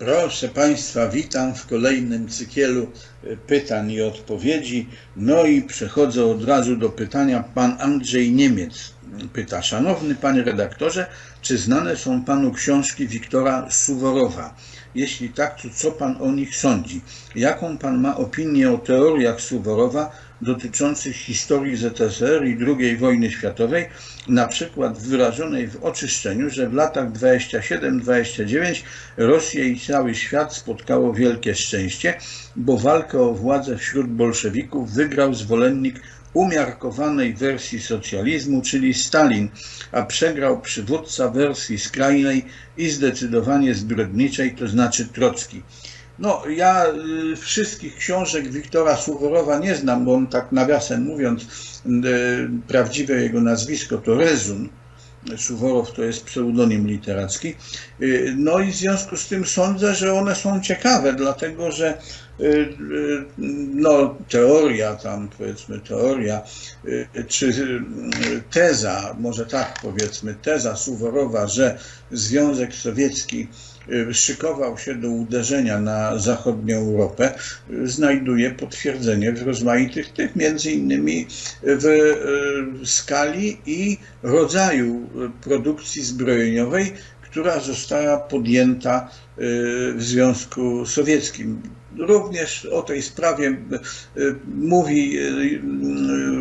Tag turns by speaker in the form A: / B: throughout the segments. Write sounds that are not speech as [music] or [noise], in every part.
A: Proszę Państwa, witam w kolejnym cykielu e, pytań i odpowiedzi. No i przechodzę od razu do pytania. Pan Andrzej Niemiec pyta, szanowny panie redaktorze, czy znane są panu książki Wiktora Suworowa? Jeśli tak, to co pan o nich sądzi? Jaką pan ma opinię o teoriach Suworowa dotyczących historii ZSRR i II wojny światowej, na przykład wyrażonej w oczyszczeniu, że w latach 27-29 Rosję i cały świat spotkało wielkie szczęście, bo walkę o władzę wśród bolszewików wygrał zwolennik umiarkowanej wersji socjalizmu, czyli Stalin, a przegrał przywódca wersji skrajnej i zdecydowanie zbrodniczej, to znaczy Trocki. No, ja y, wszystkich książek Wiktora Suworowa nie znam, bo on tak nawiasem mówiąc, y, prawdziwe jego nazwisko to Rezun. Suworow to jest pseudonim literacki. Y, no i w związku z tym sądzę, że one są ciekawe, dlatego że no, teoria tam, powiedzmy, teoria, czy teza, może tak powiedzmy, teza Suworowa, że Związek Sowiecki szykował się do uderzenia na zachodnią Europę, y, znajduje potwierdzenie w rozmaitych tych, między innymi w y, skali i rodzaju y, produkcji zbrojeniowej, która została podjęta y, w Związku Sowieckim. Również o tej sprawie y, mówi y,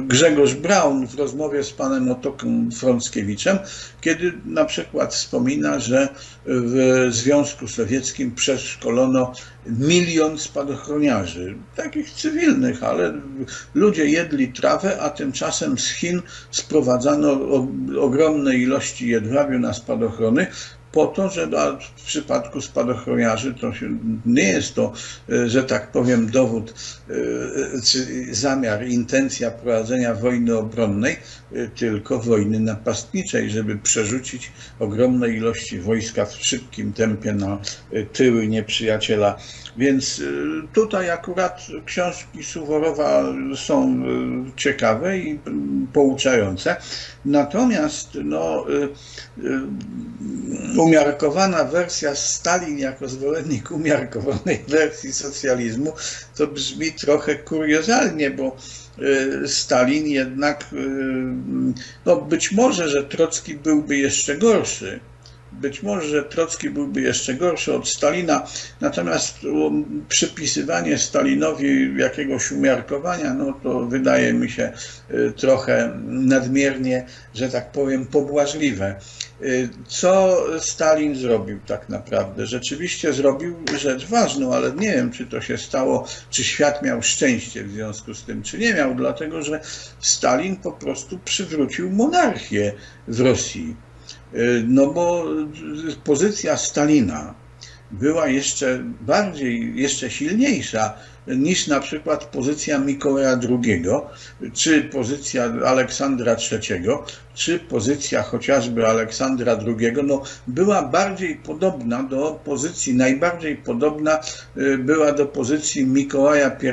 A: Grzegorz Braun w rozmowie z panem Otoką Frąckiewiczem, kiedy na przykład wspomina, że w Związku Sowieckim przeszkolono milion spadochroniarzy, takich cywilnych, ale ludzie jedli trawę, a tymczasem z Chin sprowadzano ogromne ilości jedwabiu na spadochrony, po to, że w przypadku spadochroniarzy to się, nie jest to, e, że tak powiem, dowód e, czy zamiar, intencja prowadzenia wojny obronnej, e, tylko wojny napastniczej, żeby przerzucić ogromne ilości wojska w szybkim tempie na e, tyły nieprzyjaciela. Więc e, tutaj akurat książki Suworowa są e, ciekawe i mm, pouczające. Natomiast no, umiarkowana wersja Stalin jako zwolennik umiarkowanej [laughs] wersji socjalizmu, to brzmi trochę kuriozalnie, bo y, Stalin jednak, y, no być może, że Trocki byłby jeszcze gorszy. Być może, że Trocki byłby jeszcze gorszy od Stalina, natomiast um, przypisywanie Stalinowi jakiegoś umiarkowania, no to wydaje mi się y, trochę nadmiernie, że tak powiem, pobłażliwe. Y, Co Stalin zrobił tak naprawdę? Rzeczywiście zrobił rzecz ważną, ale nie wiem, czy to się stało, czy świat miał szczęście w związku z tym, czy nie miał, dlatego że Stalin po prostu przywrócił monarchię w Rosji. Y, No bo pozycja Stalina była jeszcze bardziej, jeszcze silniejsza niż na przykład pozycja Mikołaja II, czy pozycja Aleksandra III, czy pozycja chociażby Aleksandra II, no była bardziej podobna do pozycji, najbardziej podobna y, była do pozycji Mikołaja I,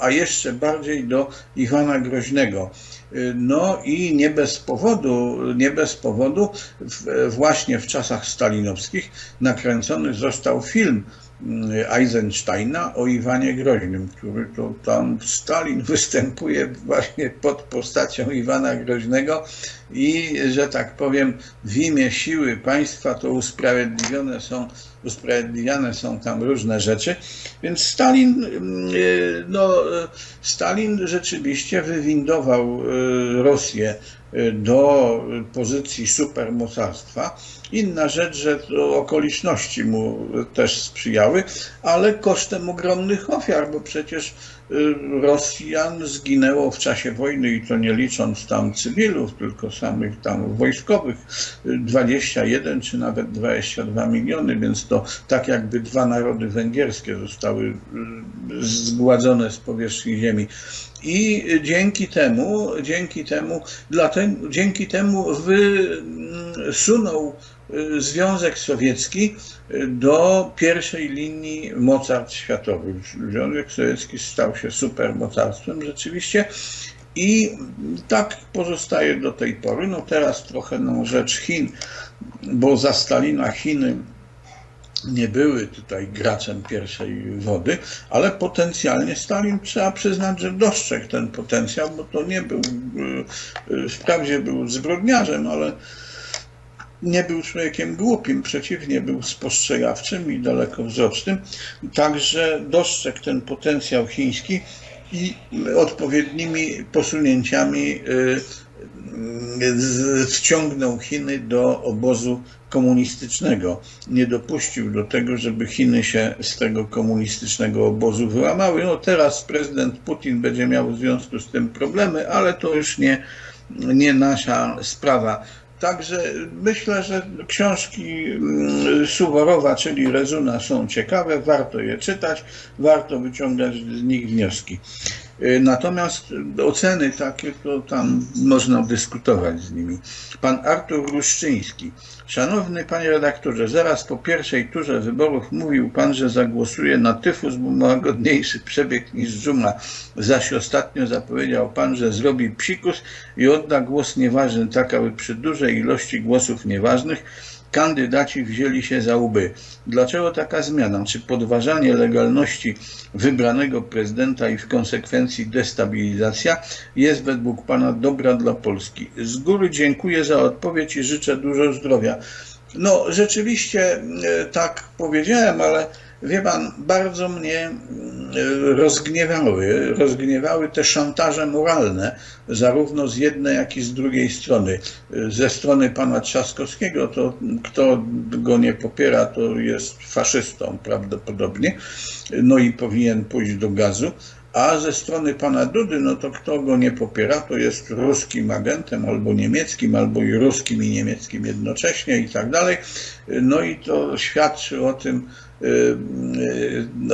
A: a jeszcze bardziej do Iwana Groźnego. Y, No i nie bez powodu, nie bez powodu właśnie w czasach stalinowskich nakręcony został film Eisensteina o Iwanie Groźnym, który to tam Stalin [laughs] występuje właśnie pod postacią Iwana Groźnego i, że tak powiem, w imię siły państwa to usprawiedliwione są, usprawiedliwiane są tam różne rzeczy. Więc Stalin, y, no, y, Stalin rzeczywiście wywindował y, Rosję do pozycji supermocarstwa. Inna rzecz, że okoliczności mu też sprzyjały, ale kosztem ogromnych ofiar, bo przecież y, Rosjan zginęło w czasie wojny i to nie licząc tam cywilów, tylko samych tam wojskowych, y, 21 czy nawet 22 miliony, więc to tak jakby dwa narody węgierskie zostały y, zgładzone z powierzchni ziemi. I dzięki temu, dzięki temu, dlatego, dzięki temu wysunął y, Związek Sowiecki y, do pierwszej linii mocarstw światowych. Związek Sowiecki stał się supermocarstwem rzeczywiście i tak pozostaje do tej pory. No teraz trochę na rzecz Chin, bo za Stalina Chiny nie były tutaj graczem pierwszej wody, ale potencjalnie Stalin trzeba przyznać, że dostrzegł ten potencjał, bo to nie był, y, wprawdzie był zbrodniarzem, ale nie był człowiekiem głupim, przeciwnie, był spostrzegawczym i dalekowzrocznym. Także dostrzegł ten potencjał chiński i odpowiednimi posunięciami y, z- wciągnął Chiny do obozu komunistycznego. Nie dopuścił do tego, żeby Chiny się z tego komunistycznego obozu wyłamały. No teraz prezydent Putin będzie miał w związku z tym problemy, ale to już nie, nie nasza sprawa. Także myślę, że książki mm, Suworowa, czyli Rezuna są ciekawe, warto je czytać, warto wyciągać z nich wnioski. Y, Natomiast oceny takie, to tam można dyskutować z nimi. Pan Artur Ruszczyński. Szanowny panie redaktorze, zaraz po pierwszej turze wyborów mówił pan, że zagłosuje na tyfus, bo ma łagodniejszy przebieg niż dżuma. Zaś ostatnio zapowiedział pan, że zrobi psikus i odda głos nieważny, tak aby przy dużej ilości głosów nieważnych kandydaci wzięli się za łby. Dlaczego taka zmiana? Czy podważanie legalności wybranego prezydenta i w konsekwencji destabilizacja jest według Pana dobra dla Polski? Z góry dziękuję za odpowiedź i życzę dużo zdrowia. No, rzeczywiście e, tak powiedziałem, ale wie Pan, bardzo mnie mm, rozgniewały, rozgniewały te szantaże moralne, zarówno z jednej, jak i z drugiej strony. Ze strony pana Trzaskowskiego, to kto go nie popiera, to jest faszystą prawdopodobnie, no i powinien pójść do gazu. A ze strony pana Dudy, no to kto go nie popiera, to jest ruskim agentem, albo niemieckim, albo i ruskim i niemieckim jednocześnie i tak dalej. No i to świadczy o tym,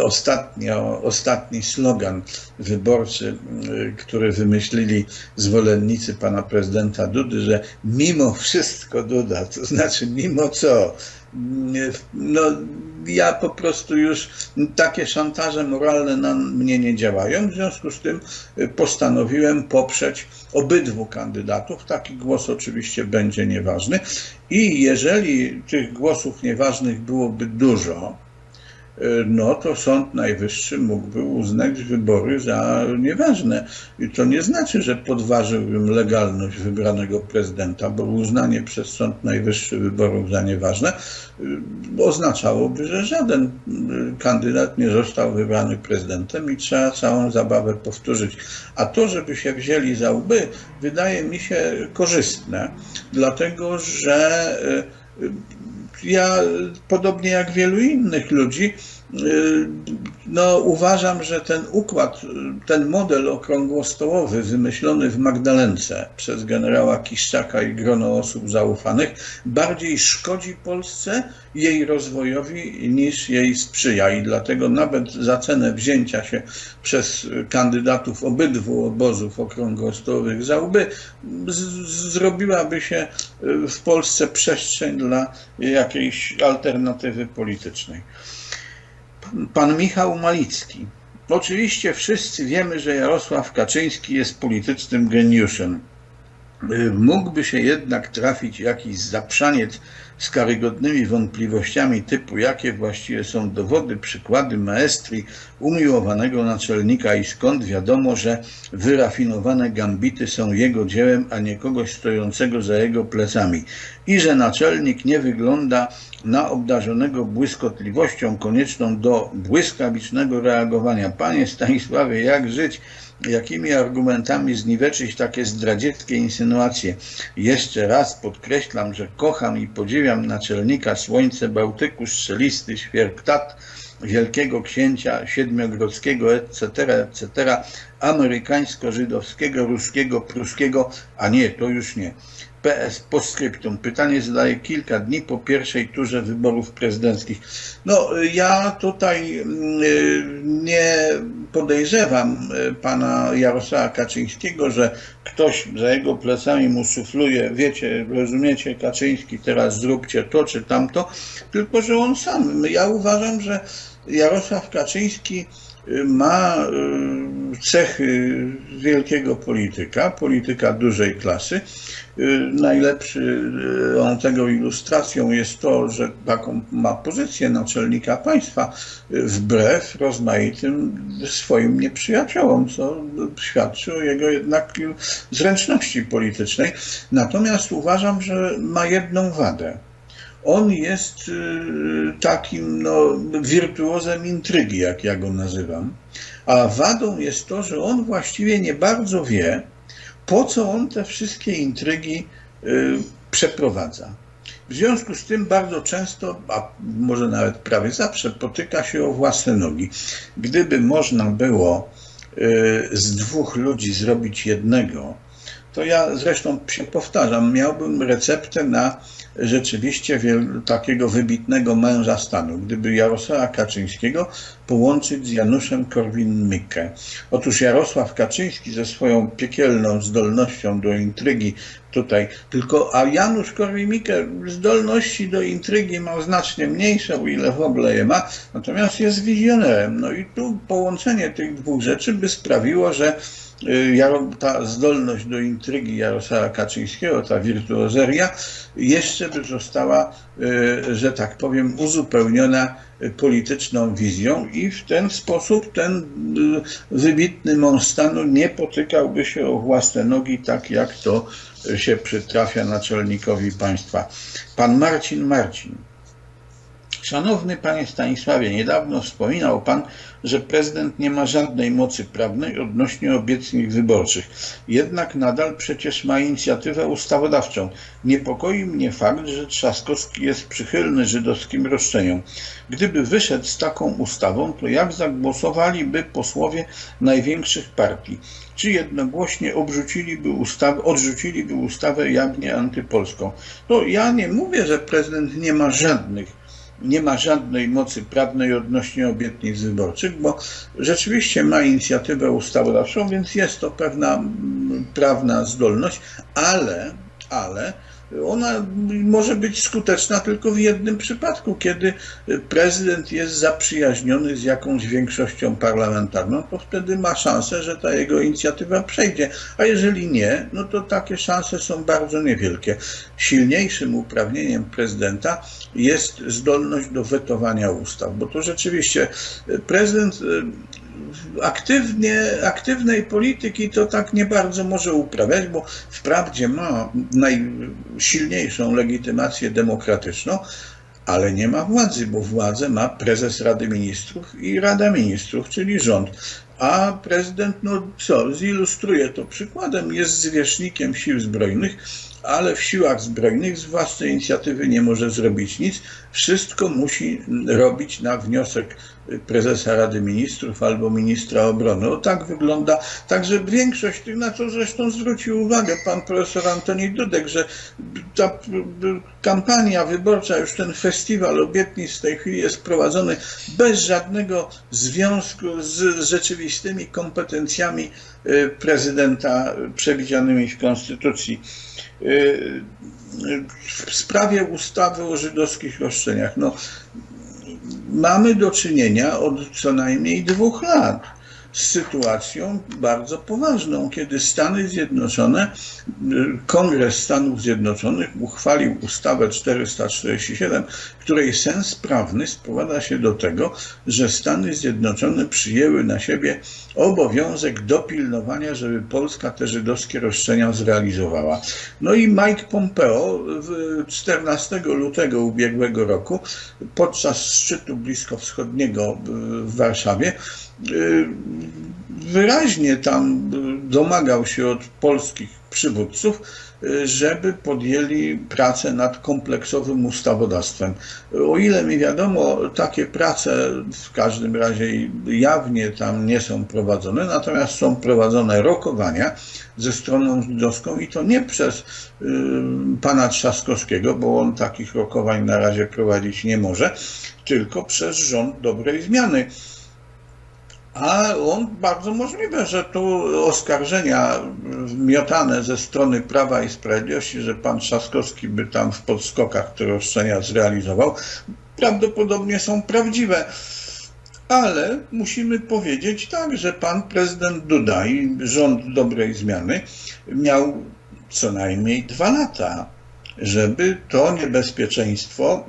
A: ostatnio, ostatni slogan wyborczy, y, który wymyślili zwolennicy pana prezydenta Dudy, że mimo wszystko Duda, to znaczy mimo co, no ja po prostu już takie szantaże moralne na mnie nie działają, w związku z tym postanowiłem poprzeć obydwu kandydatów. Taki głos oczywiście będzie nieważny i jeżeli tych głosów nieważnych byłoby dużo, no to Sąd Najwyższy mógłby uznać wybory za nieważne. I to nie znaczy, że podważyłbym legalność wybranego prezydenta, bo uznanie przez Sąd Najwyższy wyborów za nieważne y, oznaczałoby, że żaden y, kandydat nie został wybrany prezydentem i trzeba całą zabawę powtórzyć. A to, żeby się wzięli za łby, wydaje mi się korzystne, dlatego że y, ja, podobnie jak wielu innych ludzi, y, no, uważam, że ten układ, ten model okrągłostołowy wymyślony w Magdalence przez generała Kiszczaka i grono osób zaufanych bardziej szkodzi Polsce, jej rozwojowi niż jej sprzyja. I dlatego nawet za cenę wzięcia się przez kandydatów obydwu obozów okrągłostołowych za łby zrobiłaby się w Polsce przestrzeń dla jakiejś alternatywy politycznej. Pan Michał Malicki. Oczywiście wszyscy wiemy, że Jarosław Kaczyński jest politycznym geniuszem. Y, Mógłby się jednak trafić jakiś zaprzaniec z karygodnymi wątpliwościami typu jakie właściwie są dowody, przykłady maestrii umiłowanego naczelnika i skąd wiadomo, że wyrafinowane gambity są jego dziełem, a nie kogoś stojącego za jego plecami i że naczelnik nie wygląda na obdarzonego błyskotliwością konieczną do błyskawicznego reagowania. Panie Stanisławie, jak żyć? Jakimi argumentami zniweczyć takie zdradzieckie insynuacje? Jeszcze raz podkreślam, że kocham i podziwiam naczelnika Słońce Bałtyku, strzelisty świerktat, wielkiego księcia siedmiogrodzkiego, etc., etc., amerykańsko-żydowskiego, ruskiego, pruskiego, a nie, to już nie. PS postscriptum. Pytanie zadaję kilka dni po pierwszej turze wyborów prezydenckich. No, ja tutaj mm, nie podejrzewam y, pana Jarosława Kaczyńskiego, że ktoś za jego plecami mu szufluje, wiecie, rozumiecie, Kaczyński, teraz zróbcie to czy tamto, tylko że on sam. Ja uważam, że Jarosław Kaczyński y, ma y, cechy wielkiego polityka, polityka dużej klasy. Najlepszą tego ilustracją jest to, że taką ma pozycję naczelnika państwa wbrew rozmaitym swoim nieprzyjaciołom, co świadczy o jego jednak zręczności politycznej. Natomiast uważam, że ma jedną wadę on jest takim no, wirtuozem intrygi, jak ja go nazywam. A wadą jest to, że on właściwie nie bardzo wie, po co on te wszystkie intrygi przeprowadza. W związku z tym bardzo często, a może nawet prawie zawsze, potyka się o własne nogi. Gdyby można było z dwóch ludzi zrobić jednego, to ja zresztą się powtarzam, miałbym receptę na rzeczywiście takiego wybitnego męża stanu, gdyby Jarosława Kaczyńskiego połączyć z Januszem Korwin-Mikke. Otóż Jarosław Kaczyński ze swoją piekielną zdolnością do intrygi tutaj, tylko a Janusz Korwin-Mikke zdolności do intrygi ma znacznie mniejsze, o ile w ogóle je ma, natomiast jest wizjonerem. No i tu połączenie tych dwóch rzeczy by sprawiło, że ta zdolność do intrygi Jarosława Kaczyńskiego, ta wirtuozeria, jeszcze by została, że tak powiem, uzupełniona polityczną wizją i w ten sposób ten wybitny mąż nie potykałby się o własne nogi, tak jak to się przytrafia naczelnikowi państwa. Pan Marcin Marcin. Szanowny panie Stanisławie, niedawno wspominał pan, że prezydent nie ma żadnej mocy prawnej odnośnie obietnic wyborczych. Jednak nadal przecież ma inicjatywę ustawodawczą. Niepokoi mnie fakt, że Trzaskowski jest przychylny żydowskim roszczeniom. Gdyby wyszedł z taką ustawą, to jak zagłosowaliby posłowie największych partii? Czy jednogłośnie obrzuciliby ustawę, odrzuciliby ustawę jawnie antypolską? No ja nie mówię, że prezydent nie ma żadnych nie ma żadnej mocy prawnej odnośnie obietnic wyborczych, bo rzeczywiście ma inicjatywę ustawodawczą, więc jest to pewna prawna zdolność, ale, ale ona może być skuteczna tylko w jednym przypadku, kiedy prezydent jest zaprzyjaźniony z jakąś większością parlamentarną, to wtedy ma szansę, że ta jego inicjatywa przejdzie, a jeżeli nie, no to takie szanse są bardzo niewielkie. Silniejszym uprawnieniem prezydenta jest zdolność do wetowania ustaw, bo to rzeczywiście prezydent aktywnie, aktywnej polityki to tak nie bardzo może uprawiać, bo wprawdzie ma najsilniejszą legitymację demokratyczną, ale nie ma władzy, bo władzę ma prezes Rady Ministrów i Rada Ministrów, czyli rząd. A prezydent, no co, zilustruje to przykładem, jest zwierzchnikiem sił zbrojnych, ale w siłach zbrojnych z własnej inicjatywy nie może zrobić nic. Wszystko musi robić na wniosek prezesa Rady Ministrów albo ministra obrony. O tak wygląda. Także większość na co zresztą zwrócił uwagę pan profesor Antoni Dudek, że ta kampania wyborcza, już ten festiwal obietnic w tej chwili jest prowadzony bez żadnego związku z rzeczywistymi kompetencjami prezydenta przewidzianymi w Konstytucji. W sprawie ustawy o żydowskich roszczeniach, no, mamy do czynienia od co najmniej dwóch lat z sytuacją bardzo poważną, kiedy Stany Zjednoczone, Kongres Stanów Zjednoczonych uchwalił ustawę 447, której sens prawny sprowadza się do tego, że Stany Zjednoczone przyjęły na siebie obowiązek dopilnowania, żeby Polska te żydowskie roszczenia zrealizowała. No i Mike Pompeo 14 lutego ubiegłego roku podczas szczytu bliskowschodniego w Warszawie wyraźnie tam domagał się od polskich przywódców, żeby podjęli pracę nad kompleksowym ustawodawstwem. O ile mi wiadomo, takie prace w każdym razie jawnie tam nie są prowadzone, natomiast są prowadzone rokowania ze stroną żydowską i to nie przez y, pana Trzaskowskiego, bo on takich rokowań na razie prowadzić nie może, tylko przez rząd dobrej zmiany. A on bardzo możliwe, że tu oskarżenia miotane ze strony Prawa i Sprawiedliwości, że pan Trzaskowski by tam w podskokach te roszczenia zrealizował, prawdopodobnie są prawdziwe. ale musimy powiedzieć tak, że pan prezydent Duda i rząd dobrej zmiany miał co najmniej dwa lata, żeby to niebezpieczeństwo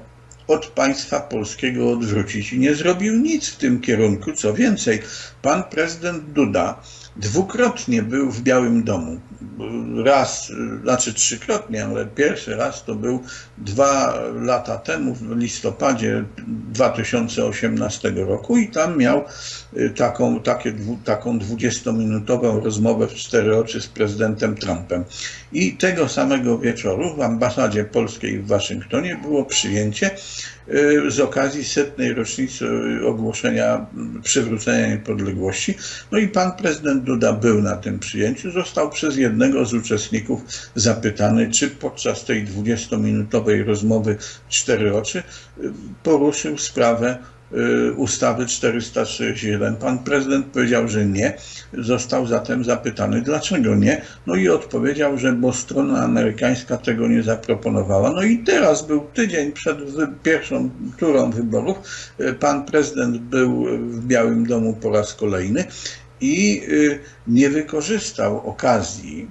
A: od państwa polskiego odwrócić i nie zrobił nic w tym kierunku. Co więcej, pan prezydent Duda dwukrotnie był w Białym Domu. Raz, znaczy trzykrotnie, ale pierwszy raz to był dwa lata temu, w listopadzie 2018 roku i tam miał y, taką, takie, taką 20-minutową rozmowę w cztery oczy z prezydentem Trumpem. I tego samego wieczoru w ambasadzie polskiej w Waszyngtonie było przyjęcie y, z okazji setnej rocznicy ogłoszenia przywrócenia niepodległości. No i pan prezydent Duda był na tym przyjęciu. Został przez jednego z uczestników zapytany, czy podczas tej 20-minutowej rozmowy cztery oczy y, poruszył sprawę y, ustawy 461. Pan prezydent powiedział, że nie. Został zatem zapytany, dlaczego nie. No i odpowiedział, że bo strona amerykańska tego nie zaproponowała. No i teraz był tydzień przed pierwszą turą wyborów. Y, Pan prezydent był w Białym Domu po raz kolejny i y, nie wykorzystał okazji,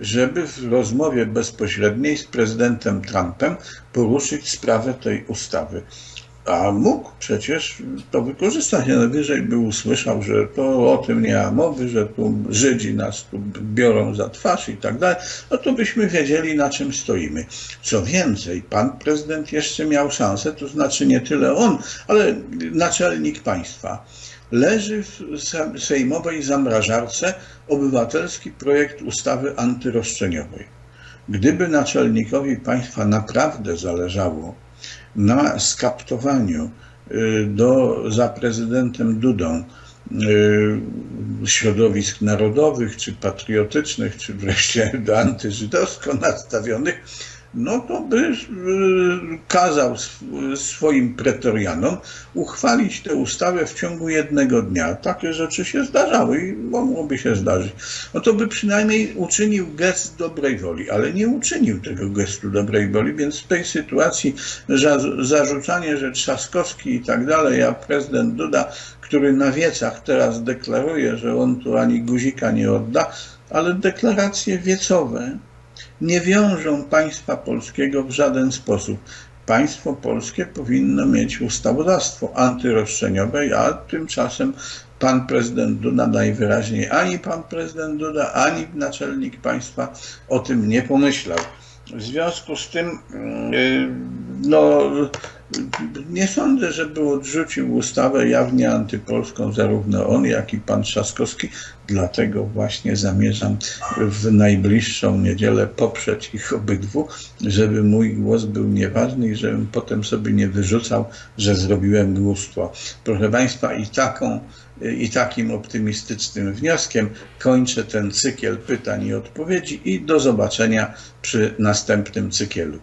A: żeby w rozmowie bezpośredniej z prezydentem Trumpem poruszyć sprawę tej ustawy. A mógł przecież to wykorzystać. Najwyżej by usłyszał, że to o tym nie ma mowy, że tu Żydzi nas tu biorą za twarz i tak dalej. No to byśmy wiedzieli, na czym stoimy. Co więcej, pan prezydent jeszcze miał szansę, to znaczy nie tyle on, ale naczelnik państwa. Leży w se- sejmowej zamrażarce obywatelski projekt ustawy antyroszczeniowej. Gdyby naczelnikowi państwa naprawdę zależało na skaptowaniu y, do, za prezydentem Dudą y, środowisk narodowych, czy patriotycznych, czy wreszcie [laughs] do antyżydowsko nastawionych, no to by y, kazał sw- swoim pretorianom uchwalić tę ustawę w ciągu jednego dnia. Takie rzeczy się zdarzały i mogłoby się zdarzyć. No to by przynajmniej uczynił gest dobrej woli, ale nie uczynił tego gestu dobrej woli, więc w tej sytuacji za- zarzucanie, że Trzaskowski i tak dalej, a prezydent Duda, który na wiecach teraz deklaruje, że on tu ani guzika nie odda, ale deklaracje wiecowe nie wiążą państwa polskiego w żaden sposób. Państwo polskie powinno mieć ustawodawstwo antyroszczeniowe, a tymczasem pan prezydent Duda najwyraźniej ani pan prezydent Duda, ani naczelnik państwa o tym nie pomyślał. W związku z tym, yy, no, nie sądzę, żeby odrzucił ustawę jawnie antypolską zarówno on, jak i pan Trzaskowski. Dlatego właśnie zamierzam w najbliższą niedzielę poprzeć ich obydwu, żeby mój głos był nieważny i żebym potem sobie nie wyrzucał, że zrobiłem głupstwo. Proszę Państwa, i taką i takim optymistycznym wnioskiem kończę ten cykiel pytań i odpowiedzi i do zobaczenia przy następnym cykielu.